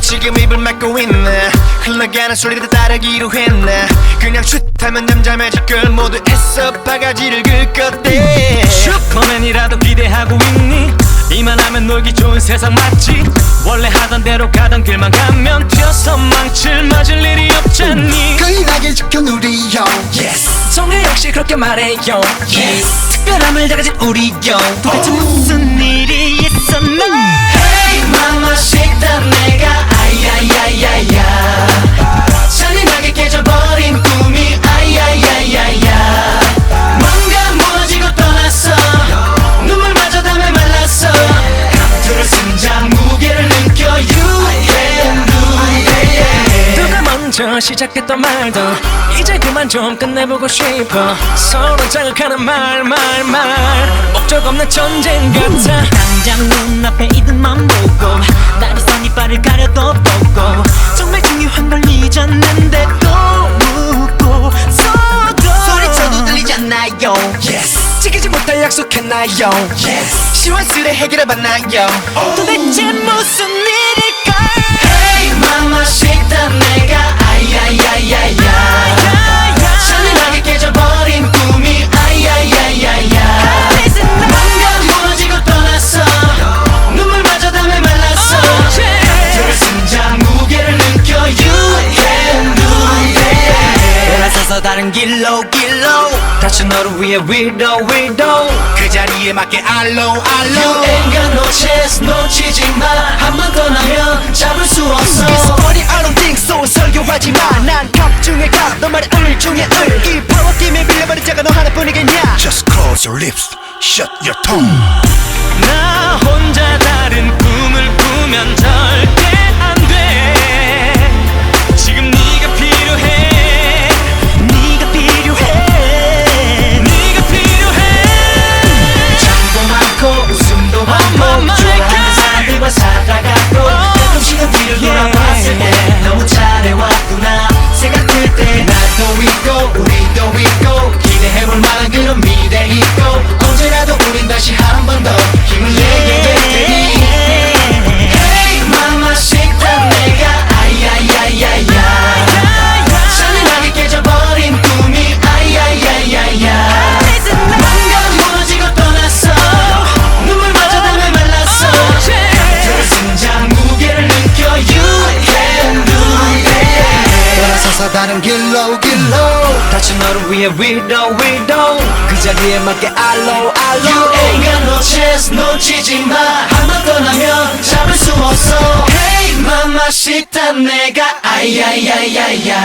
지금 입을 막고 있네? 흘러가는 소리를 따르기로 했네. 그냥 슛하면 잠잠해질 걸 모두 애써 바가지를 긁었대 슈퍼맨이라도 기대하고 있니? 이만하면 놀기 좋은 세상 맞지? 원래 하던 대로 가던 길만 가면 튀어서 망칠 맞을 일이 없잖니? 그인하게 지킨 우리 형 Yes! 성에 역시 그렇게 말해요. Yes! 특별함을 가진 우리 형 도대체 먼저 시작했던 말도 이제 그만 좀 끝내보고 싶어. 서로 자극하는 말 말 말. 목적 없는 전쟁 같아. 당장 눈앞에 이들만 보고 날이 선 이빨을 가려도 보고 정말 중요한 걸 잊었는데 또 묻고 서도 소리쳐도 들리지 않나요? Yes. 지키지 못할 약속했나요? Yes. 시원스레 해결해봤나요? 도대체 무슨 일일까 Hey mama 식단 내 다른 길로 길로. 다시 너를 위해 위로 위로. 그 자리에 맞게 알로 알로. Ain't got no chance 놓치지 마 한 번 떠나면 잡을 수 없어. It's funny I don't think so. 설교하지 마난갑 중에 갑너 말에 을 중에 을이 파워 팀에 빌려버린 자가 너 하나뿐이겠냐? Just close your lips, shut your tongue. 돌아서서 다른 길로 길로. 다시 너를 위해 위로 위로. 그 자리에 맞게 알로 You 알로. Ain't got no chance 놓치지 마 한 번 떠나면 잡을 수 없어. Hey mama 식단 내가 아야야야야